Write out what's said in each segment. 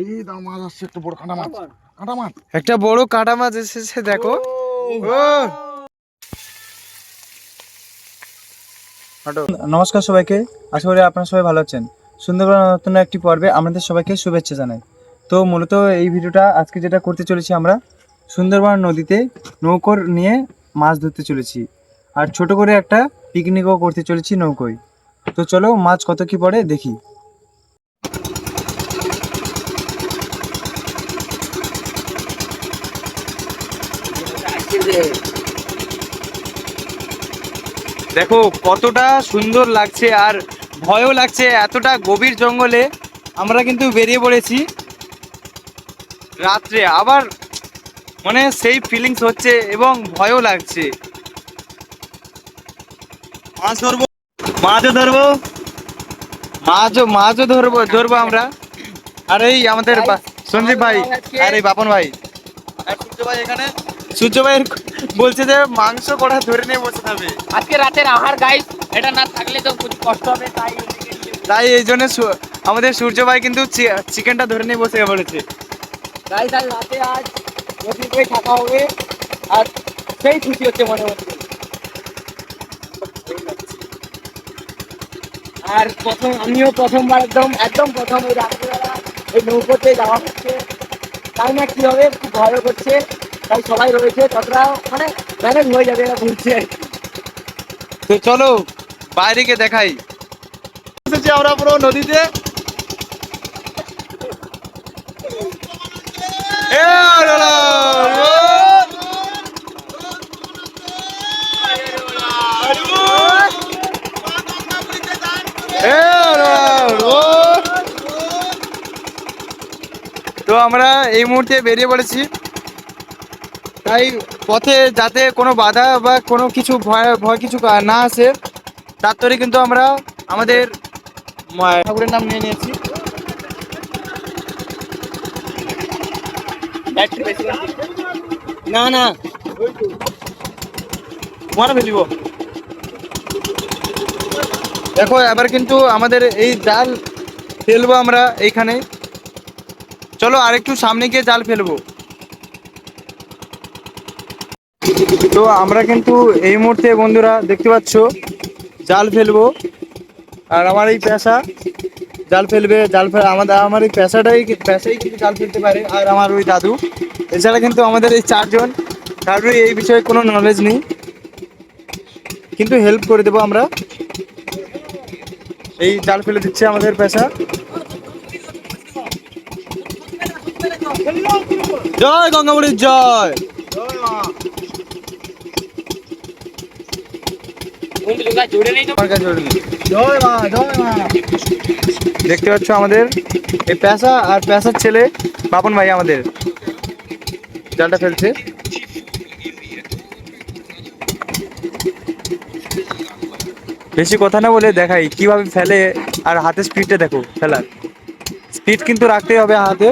এই দাম মাছ আসছে একটা বড় কাঁটা মাছ। কাঁটা মাছ। একটা বড় কাটা মাছ এসেছে দেখো। নমস্কার সবাইকে আশা করি আপনারা সবাই ভালো আছেন। সুন্দরবন নতুন একটি পর্বে আমাদের সবাইকে শুভেচ্ছা জানাই। তো মূলত এই ভিডিওটা আজকে যেটা করতে চলেছি আমরা সুন্দরবন নদীতে নৌকোর নিয়ে মাছ ধরতে চলেছি। আর ছোট করে একটা পিকনিকও করতে চলেছি নৌকোয়। তো চলো মাছ কত কি পড়ে দেখি। দেখো কতটা সুন্দর লাগছে আর ভয়ও লাগছে এতটা গভীর জঙ্গলে আমরা কিন্তু বেরিয়ে পড়েছি রাত্রে। আবার মানে সেই ফিলিংস হচ্ছে এবং ভয়ও লাগছে। মাছ ধরবো? মাছও ধরবো? মাছও মাছও ধরবো ধরবো আমরা। আর এই আমাদের সঞ্জীব ভাই আর এই বাপন ভাই। ভাই এখানে? সূর্য ভাই বলছে যে মাংস কড়া ধরে নিয়ে বসে থাকবে। আজকে রাতের আহার গাইস এটা না থাকলে তো খুব কষ্ট হবে তাই তাই এই জন্য আমাদের সূর্য ভাই কিন্তু চিকেনটা ধরে নিয়ে বসে পড়েছে গাইস আজ রাতে আজ নদীর করে থাকা হবে আর সেই খুশি হচ্ছে মনে হচ্ছে। আর প্রথম আমিও প্রথমবার একদম একদম প্রথম ওই রাত্রিবেলা এই নৌকোতে যাওয়া হচ্ছে। তাই না কি হবে? খুব ভয় করছে। তাই সবাই রয়েছে ততটা মানে ম্যানেজ হয়ে যাবে এরা বলছে। তো চলো বাইরে গিয়ে দেখাই। এসেছি আমরা পুরো নদীতে। তো আমরা এই মুহূর্তে বেরিয়ে পড়েছি। তাই পথে যাতে কোনো বাধা বা কোনো কিছু ভয় ভয় কিছু না আসে, তার তরে কিন্তু আমরা আমাদের ঠাকুরের নাম নিয়ে নিয়েছি। না না। মনে ফেলিব দেখো, এবার কিন্তু আমাদের এই জাল ফেলব আমরা এইখানে। চলো আরেকটু সামনে গিয়ে জাল ফেলব। তো আমরা কিন্তু এই মুহূর্তে বন্ধুরা দেখতে পাচ্ছ, জাল ফেলব। আর আমার এই পেশা, জাল ফেলবে, জাল ফেল আমাদের আমার এই পেশাটাই পেশাই কিন্তু জাল ফেলতে পারে। আর আমার ওই দাদু, এছাড়া কিন্তু আমাদের এই চারজন। কারোরই এই বিষয়ে কোনো নলেজ নেই। কিন্তু হেল্প করে দেবো আমরা। এই জাল ফেলে দিচ্ছে আমাদের পেশা। জয় গঙ্গামুড়ির জয় বন্ধুরা জুড়ে নেই তো আমার কাছে ওটা নেই। দেখতে পাচ্ছ আমাদের এই পেশা আর পেশার ছেলে বাপন ভাই আমাদের। জালটা ফেলছে। বেশি কথা না বলে দেখাই কীভাবে ফেলে আর হাতে স্পিডটা দেখো, ফেলার। স্পিড কিন্তু রাখতেই হবে হাতে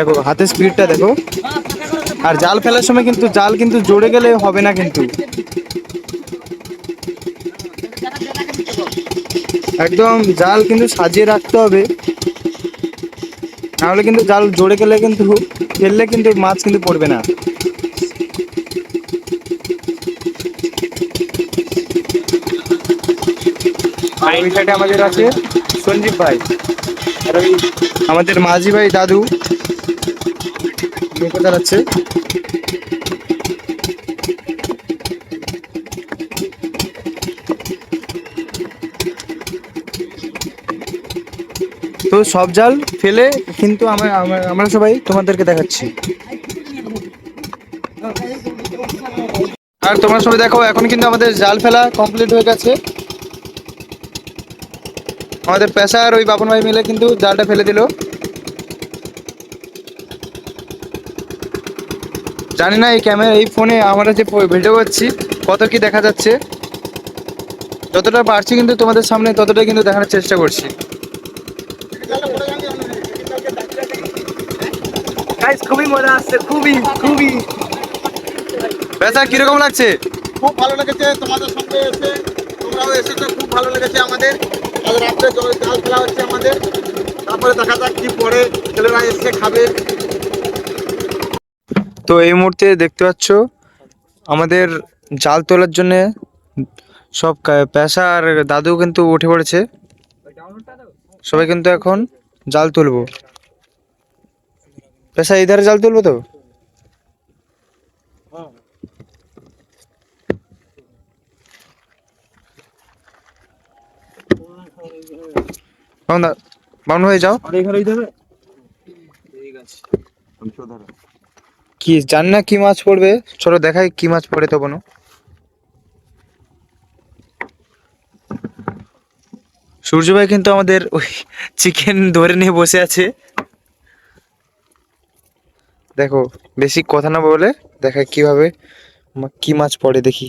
দেখো হাতে স্পিডটা দেখো। আর জাল ফেলার সময় কিন্তু জাল কিন্তু জোরে গেলে হবে না কিন্তু। একদম জাল কিন্তু সাজিয়ে রাখতে হবে। নাহলে কিন্তু জাল জোরে গেলে কিন্তু ফেললে কিন্তু মাছ কিন্তু পড়বে না। আমাদের আছে সঞ্জীব ভাই। আমাদের মাঝি ভাই দাদু। নৌকো চালাচ্ছে তো সব জাল ফেলে কিন্তু আমরা সবাই তোমাদেরকে দেখাচ্ছি। আর তোমরা সবাই দেখো, এখন কিন্তু আমাদের জাল ফেলা কমপ্লিট হয়ে গেছে। আমাদের পেশা আর ওই বাপন ভাই মিলে কিন্তু জালটা ফেলে দিল। জানি না এই ক্যামেরা এই ফোনে আমরা যে ভিডিও করছি কত কি দেখা যাচ্ছে? যতটা পারছি কিন্তু তোমাদের সামনে ততটা কিন্তু দেখানোর চেষ্টা করছি। খুবই মজা আসছে খুবই খুবই। পেশা কীরকম লাগছে? খুব ভালো লেগেছে তোমাদের সঙ্গে এসে তোমরাও এসেছ খুব ভালো লেগেছে আমাদের। আজ রাত্রে জল জাল ফেলা হচ্ছে আমাদের। তারপরে দেখা যাক কি পরে ছেলেরা এসে খাবে। তো এই মুহূর্তে দেখতে পাচ্ছ আমাদের জাল তোলার জন্য সব পেশা আর দাদু কিন্তু উঠে পড়েছে। সবাই কিন্তু এখন জাল তুলবো। পেশা এই ধারে জাল তুলবো তো? বাউন দা- বাউন হয়ে যাও। কি, জানি না কি মাছ পড়বে? চলো দেখাই কি মাছ পড়ে তো বনো সূর্য ভাই কিন্তু আমাদের ওই চিকেন ধরে নিয়ে বসে আছে। দেখো, বেশি কথা না বলে দেখায় কীভাবে কি মাছ পড়ে দেখি।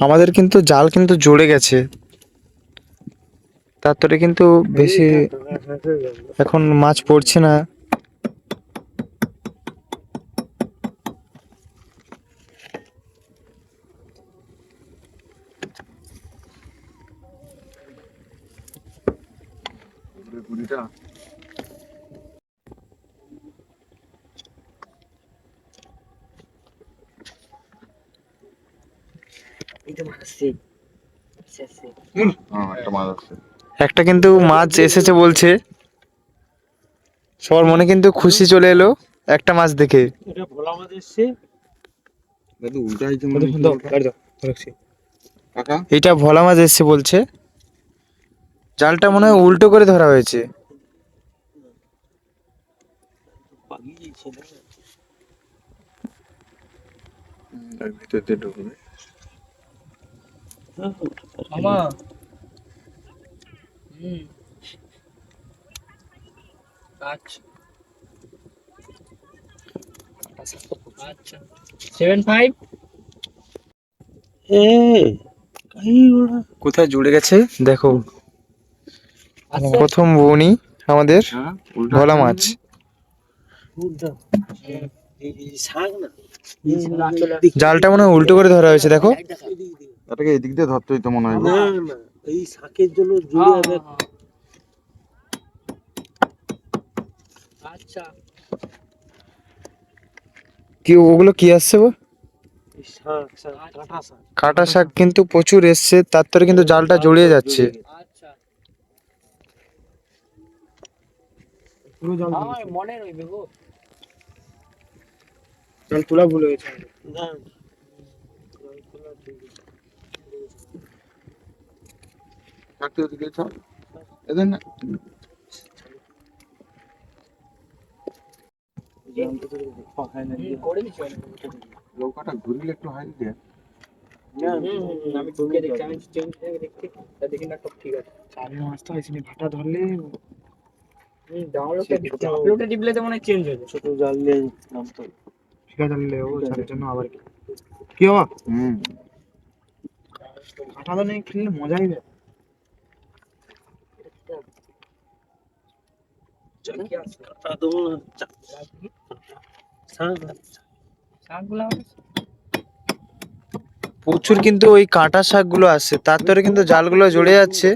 আমাদের কিন্তু জাল কিন্তু জুড়ে গেছে। তারপরে কিন্তু বেশি এখন মাছ পড়ছে না। গুড়িটা এই তো মাছ আসছে আসছে, আসছে। হ্যাঁ একটা মাছ আছে। একটা কিন্তু মাছ এসেছে বলছে। সবার মনে কিন্তু খুশি চলে এলো একটা মাছ দেখে। এটা ভোলা মাছ এসছে। বলছে। জালটা মনে হয় উল্টো করে ধরা হয়েছে। ভিতর দিয়ে ঢুকবে। সেভেন ফাইভ কোথায় জুড়ে গেছে? দেখো। প্রথম বনি আমাদের হ্যাঁ ভোলা মাছ। জালটা মনে হয় উল্টো করে ধরা হয়েছে দেখো। এটাকে এদিক দিয়ে ধরতে হইতো মনে হয়। এই শাকের জন্য জুড়ে হবে আচ্ছা। কি ওগুলো কি আসছে গো? শাক কাঁটা শাক। কাটা শাক কিন্তু প্রচুর এসছে তার তরে কিন্তু জালটা জড়িয়ে যাচ্ছে। আচ্ছা। আমার মনে রইবে গো। জাল তোলা ভুল হয়েছে। না না করে দিচ্ছি আমি। নৌকাটা ঘুরিলে একটু হাইল দিয়ে হুম, আমি ঢুকে দেখছি আমি চেঞ্জ করে দেখছি। তা দেখি না সব ঠিক আছে। চারি মাছটা এসে ভাটা ধরলে আপলোডে টিপলে তো মনে হয় চেঞ্জ হয়ে যাবে ছোট জাল নিয়ে নামতো ঠিক আছে তাহলে ও চারের জন্য আবার কি। কি বাবা? হুম। তো নেই খেললে মজাই দেয় কাঁটা দেবো না চা- শাক শাকগুলো প্রচুর কিন্তু ওই কাঁটা শাকগুলো আছে তার তরে কিন্তু জালগুলো জড়ে যাচ্ছে।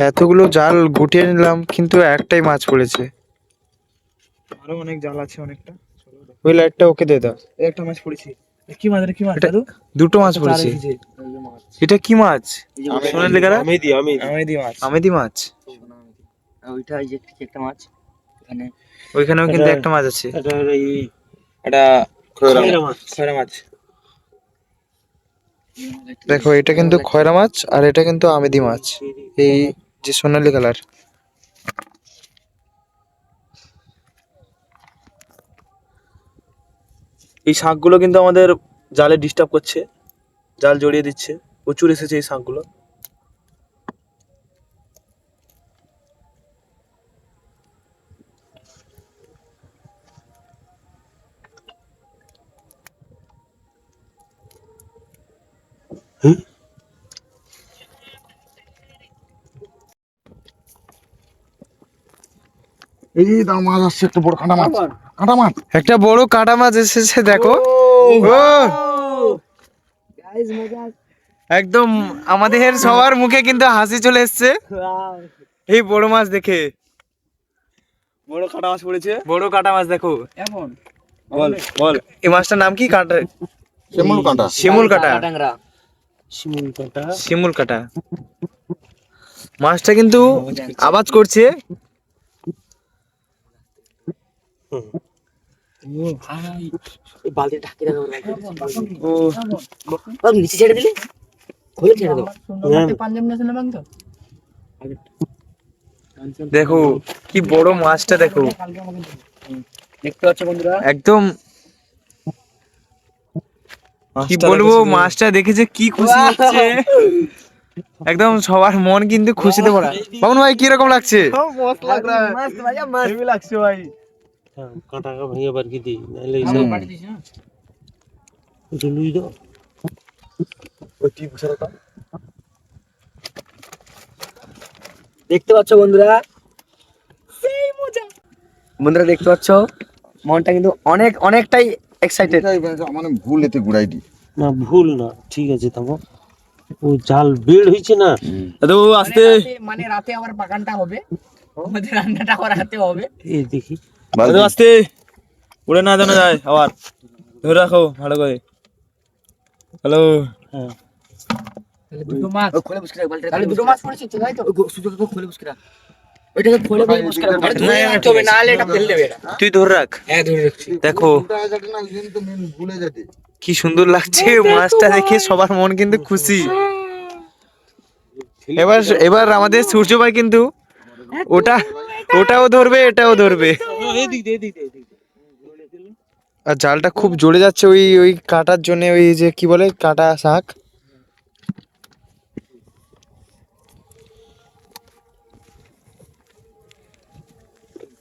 এতগুলো জাল গুটিয়ে নিলাম কিন্তু একটাই মাছ পড়েছে। আরও অনেক জাল আছে অনেকটা। ওই লাইটটা ওকে দিয়ে দাও। একটা মাছ পড়েছি। কি মাছ কি মাছ দুটো মাছ পড়েছে। এটা কি মাছ? সোনালি কালার আমি দি আমি আমি দি মাছ। আমেদি মাছ। ওইটা ওই যে একটা মাছ। এখানে ওইখানেও কিন্তু একটা মাছ আছে। এটা এই এটা খয়রা মাছ। খয়রা মাছ। দেখো এটা কিন্তু খয়রা মাছ আর এটা কিন্তু আমেদি মাছ। এই যে সোনালি কালার। এই শাকগুলো কিন্তু আমাদের জালে ডিস্টার্ব করছে, জাল জড়িয়ে দিচ্ছে, প্রচুর এসেছে এই শাকগুলো। এই দাও মাছ আসছে একটা বড় কাঁটা মাছ কাঁটা মাছ একটা বড় কাটা মাছ এসেছে দেখো। একদম আমাদের সবার মুখে কিন্তু হাসি চলে এসছে। এই বড় মাছ দেখে। বড় কাটা মাছ পড়েছে। বড় কাটা মাছ দেখো। এমন? বল বল। এই মাছটার নাম কি? কাটা সেমুল কাঁটা। শিমুল কাটা টাংরা শিমুল কাটা। শিমুল কাটা। মাছটা কিন্তু আওয়াজ করছে। দেখো কি বড় মাছটা দেখো। একদম। কি বলব মাছটা দেখেছে কি খুশি হচ্ছে। একদম সবার মন কিন্তু খুশিতে ভরা। বাবন ভাই কীরকম লাগছে? লাগছে ভাই। কাঁটাকে ভেঙে বার কি দিই? নাহলে এই সব এটা লুই দাও। দেখতে পাচ্ছ বন্ধুরা? সেই মজা। বন্ধুরা দেখতে পাচ্ছ? মনটা কিন্তু অনেক অনেকটাই এক্সাইটেড মানে ভুল এতে ঘুরাই দি না ভুল না ঠিক আছে থামো। ও জাল বেড় হয়েছে না? দাদু আস্তে মানে রাতে আবার বাগানটা হবে। আমাদের রান্নাটা আবার রাতে হবে। এই দেখি। দাদু আস্তে। উড়ে না জানা যায় আবার। ধরে রাখো ভালো করে। হ্যালো। হ্যাঁ। দুটো মাছ। খোলে বুসকে রাখ তাহলে দুটো মাছ পড়েছে তাই তো? সুযোগ খোলে বুসকে রাখ। ওইটাকে খোলে বুসকে রাখ আরে ধরে তুই রাখ। হ্যাঁ ধরে রাখছি। দেখো। হয়ে মেন ভুলে কি সুন্দর লাগছে মাছটা দেখে সবার মন কিন্তু খুশি। এবার এবার আমাদের সূর্য ভাই কিন্তু ওটা ওটাও ধরবে এটাও ধরবে এদিক দে এদিক দে এদিক দে। আর জালটা খুব জ্বলে যাচ্ছে ওই ওই কাটার জন্য ওই যে কি বলে কাটা শাক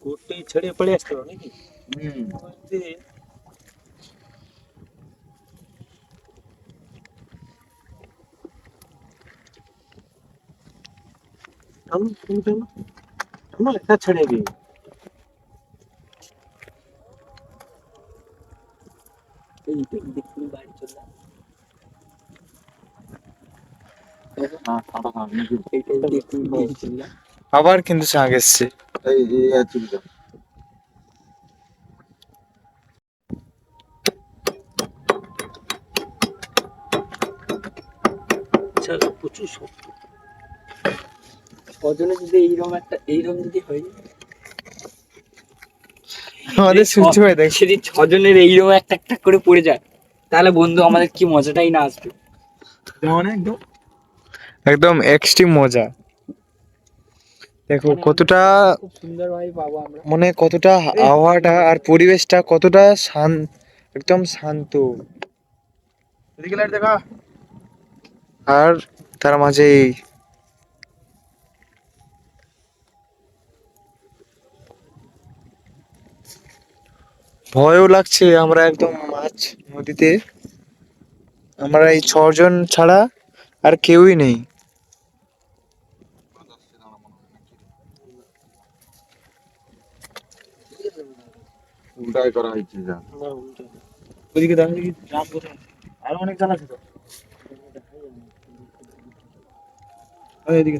গোটাই ছেড়ে পড়ে আসতে হবে নাকি দে। একটা ছেড়ে দিই আবার কিন্তু শাক এসছে। আচ্ছা প্রচুর শক্ত কজনে যদি এইরকম একটা এইরকম যদি হয় আমাদের সূর্য ভাই দেখ। যদি ছজনের এইরকম একটা একটা করে পড়ে যায় তাহলে বন্ধু আমাদের কি মজাটাই না আসবে? যেমন একদম। একদম এক্সট্রিম মজা। দেখো কতটা সুন্দর ভাবে পাবো আমরা। মানে কতটা আবহাওয়াটা আর পরিবেশটা কতটা শান একদম শান্ত। এদিকে লাইট দেখা। আর তার মাঝে ভয়ও লাগছে আমরা একদম মাছ নদীতে। আমরা এই ছজন ছাড়া আর কেউই নেই। উল্টাই করা হয়েছে যা। ওদিকে দেখা দেখি রাত কোথায় আরও অনেক আছে তো। ওই এদিকে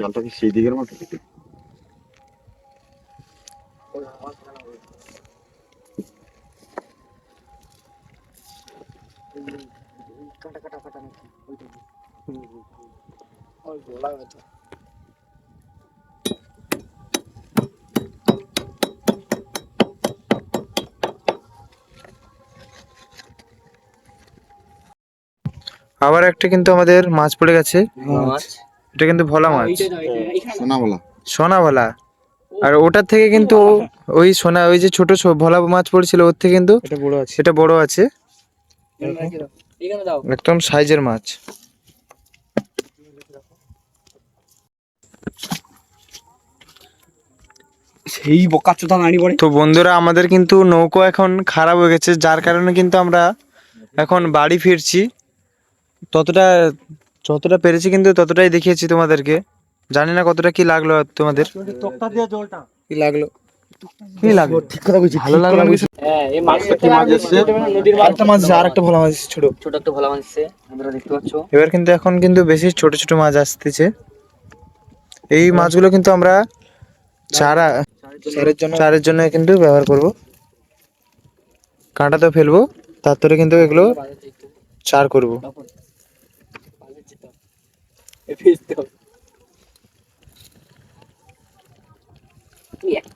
জলটা কি সেই দিকের মতো? কাটা কাটা কাটা নাকি আবার একটা কিন্তু আমাদের মাছ পড়ে গেছে। এটা কিন্তু ভোলা মাছ। সোনা ভোলা আর ওটার থেকে কিন্তু ওই সোনা ওই যে ছোট ভোলা মাছ পড়েছিল ওর থেকে কিন্তু এটা বড় আছে। এটা বড় আছে। এখানে দাও একদম সাইজের মাছ। সেই নাড়ি পড়ে তো বন্ধুরা আমাদের কিন্তু নৌকো এখন খারাপ হয়ে গেছে যার কারণে কিন্তু আমরা এখন বাড়ি ফিরছি। ততটা যতটা পেরেছি কিন্তু ততটাই দেখিয়েছি তোমাদেরকে। জানি না কতটা কি লাগল আর তোমাদের। তক্তা দিয়ে জলটা কি লাগল? কি লাগল? ঠিক কথা বলছি ভালো লাগল হ্যাঁ এই মাছ কি মাছ এসছে? নদীর মাছ আরেকটা মাছ আর একটা ভালো মাছ ছোট। ছোট একটা ভালো মাছ এসছে আপনারা দেখতে পাচ্ছ। এবার কিন্তু এখন কিন্তু বেশি ছোট ছোট মাছ আসতেছে। এই মাছগুলো কিন্তু আমরা চারা চারের জন্য চারের জন্য কিন্তু ব্যবহার করব। কাঁটা তো ফেলব তারপরে কিন্তু এগুলো চার করব।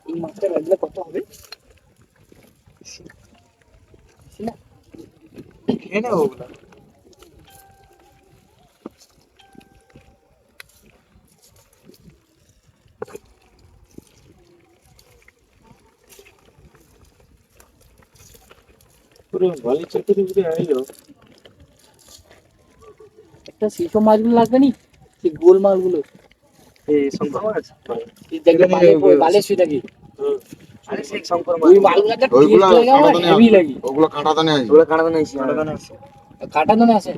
এই মাছটা রাখলে কত হবে? পুরো ভালো চেপে দিয়ে আইলো। একটা সেইসব মাছগুলো লাগবে নি? গোল? এই শঙ্কর মাছ? এই দেখবে বালে বালে শুয়ে থাকি। আরে সেই শঙ্কর ওই মাছগুলো একটা ওইগুলো লাগে আমার কাঁটাদানে হেভি আছে। ওগুলো কাঁটা দানে আছে ওগুলো কাটা আছে কাটা দানা আছে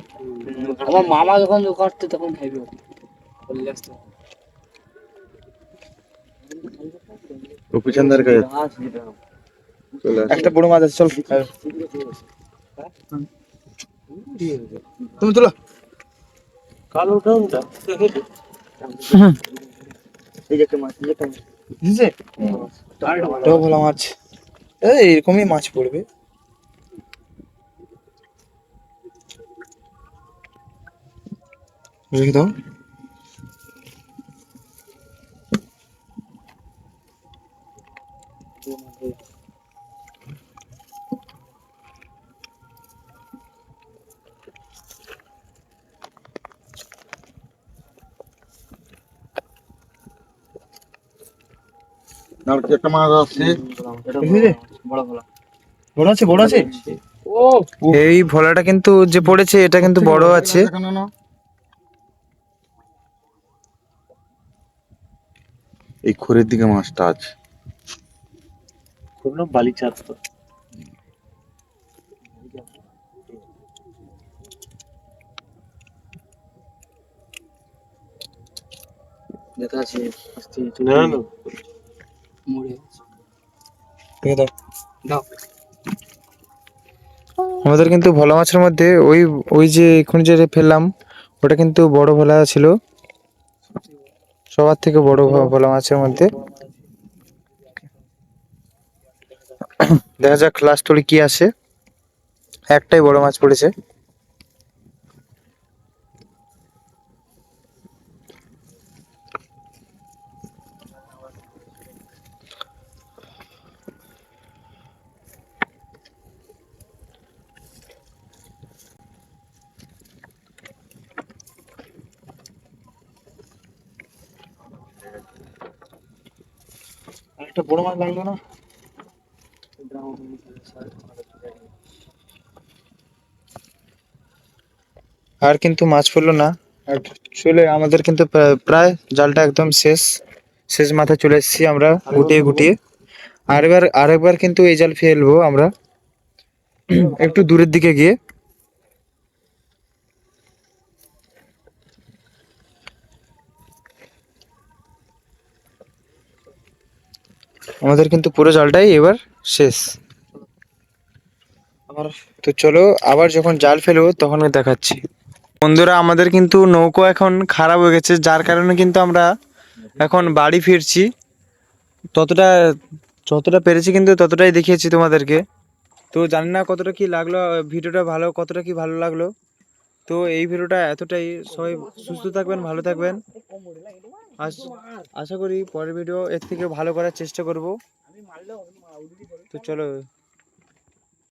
আমার মামা যখন করতো তখন খাইবে বললে আসতো। ও পিছনদার কাছে একটা বড় মাছ আছে চল। তুমি ডাউনটা এই যে মাছ এই যে ভালো মাছ। এরকমই মাছ পড়বে। রেখে দাও। আর একটা মাছ আছে। বড় বড় বড় আছে বড় আছে? ও এই ভোলাটা কিন্তু যে পড়েছে এটা কিন্তু বড় আছে। এই খড়ের দিকে মাছটা আছে। কোনো বালি চাষ তো। দেখা আছে না না। মরে দাও। আমাদের কিন্তু ভোলা মাছের মধ্যে ওই ওই যে এখন যে ফেললাম ওটা কিন্তু বড় ভোলা ছিল। সবার থেকে বড় ভোলা মাছের মধ্যে। দেখা যাক লাস্ট কি আসে। একটাই বড় মাছ পড়েছে। একটা বড় মাছ লাগল না? আর কিন্তু মাছ পড়ল না। চলে আমাদের কিন্তু প্রায় জালটা একদম শেষ। শেষ মাথায় চলে এসেছি আমরা গুটিয়ে গুটিয়ে। আরেকবার আরেকবার কিন্তু এই জাল ফেলব আমরা। একটু দূরের দিকে গিয়ে। আমাদের কিন্তু পুরো জালটাই এবার শেষ। তো চলো আবার যখন জাল ফেলব তখন দেখাচ্ছি। বন্ধুরা আমাদের কিন্তু নৌকো এখন খারাপ হয়ে গেছে যার কারণে কিন্তু আমরা এখন বাড়ি ফিরছি। ততটা যতটা পেরেছি কিন্তু ততটাই দেখিয়েছি তোমাদেরকে। তো জানি না কতটা কি লাগল ভিডিওটা ভালো কতটা কি ভালো লাগল। তো এই ভিডিওটা এতটাই। সবাই সুস্থ থাকবেন, ভালো থাকবেন। আশ- করি পরের ভিডিও এর থেকে ভালো করার চেষ্টা করব। তো চলো।